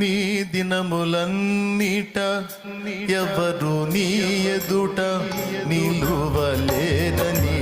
నీ దినములన్నీట ఎవరు నీ ఎదుట నిలువలేదని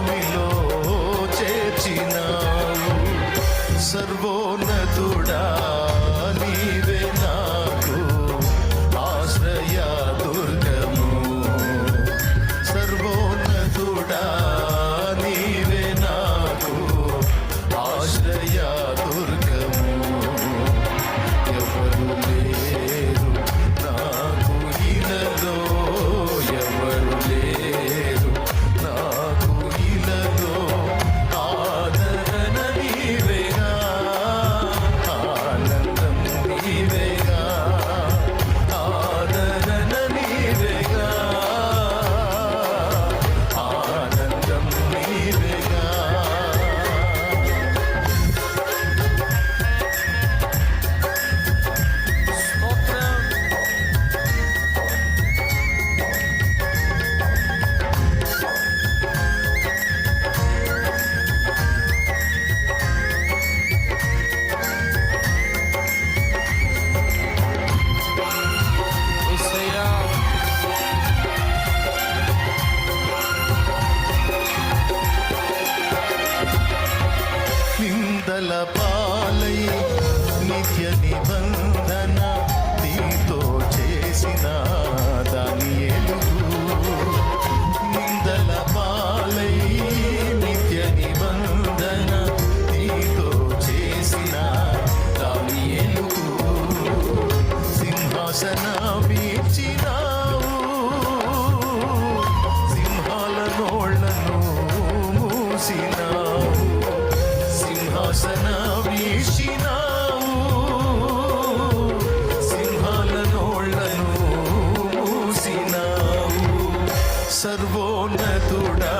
భూమిలో చేర్చినావు. సర్వోన్నతుడా పిందల పాలై నిత్య నిబంధన నీతో చేసిన దాని ఎలుగు నిందల పాలై నిత్య నిబంధన నీతో చేసిన దాని ఎలుగు సింహాసన వీచినావు సింహాల నోళ్ళను మూసిన సర్వోన్నతుడా.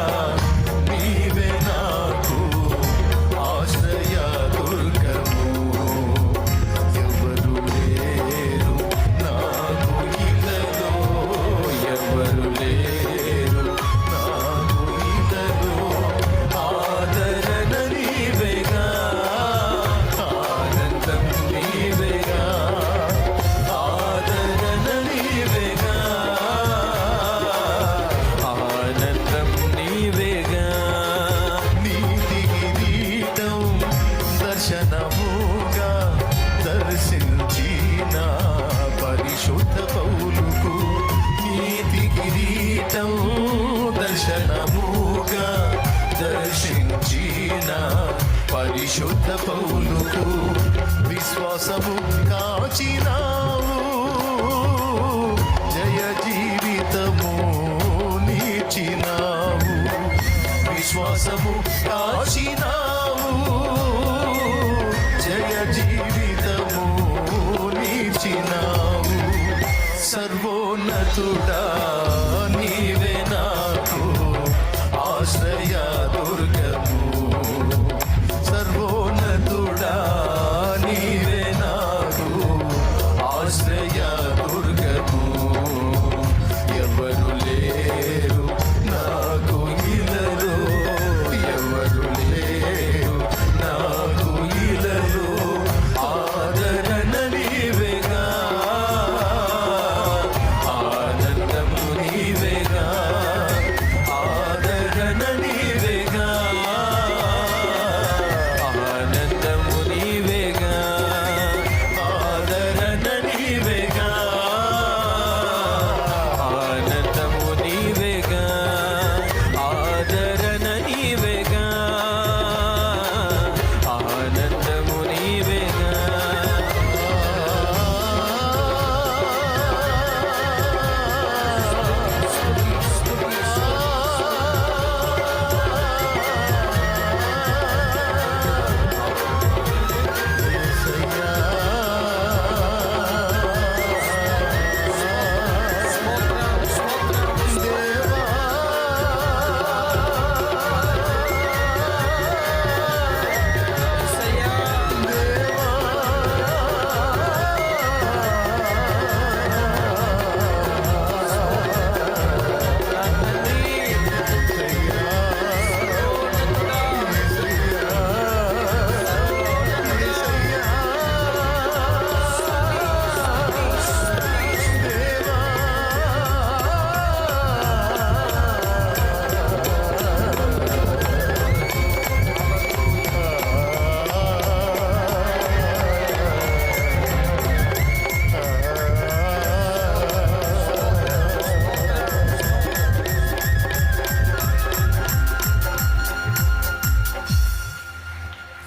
పౌలుకు విశ్వాసము కాచినావు. జయ జీవితము నీచినావు. విశ్వాసము కాచినావు. జయ జీవితము నీచినావు. సర్వోన్నతుడా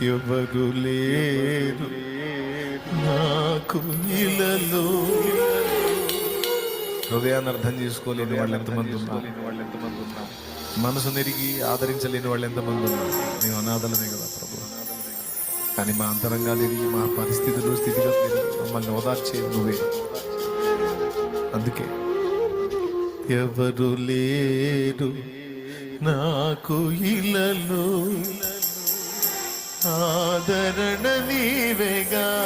ఎవరు లేరు. నాకు ఇలలో హృదయాన్ని అర్థం చేసుకోలేని వాళ్ళు ఎంతమంది ఉన్నారు? మనసు నెరిగి ఆదరించలేని వాళ్ళు ఎంతమంది ఉన్నారు? మేము అనాథలమే కదా ప్రభు. కానీ మా అంతరంగా తిరిగి మా పరిస్థితులు స్థితిగా ఎరిగి మమ్మల్ని ఓదార్చే నువ్వే. అందుకే ఎవరు లేరు నాకు ఇలలో ఆదరణ నీవేగా.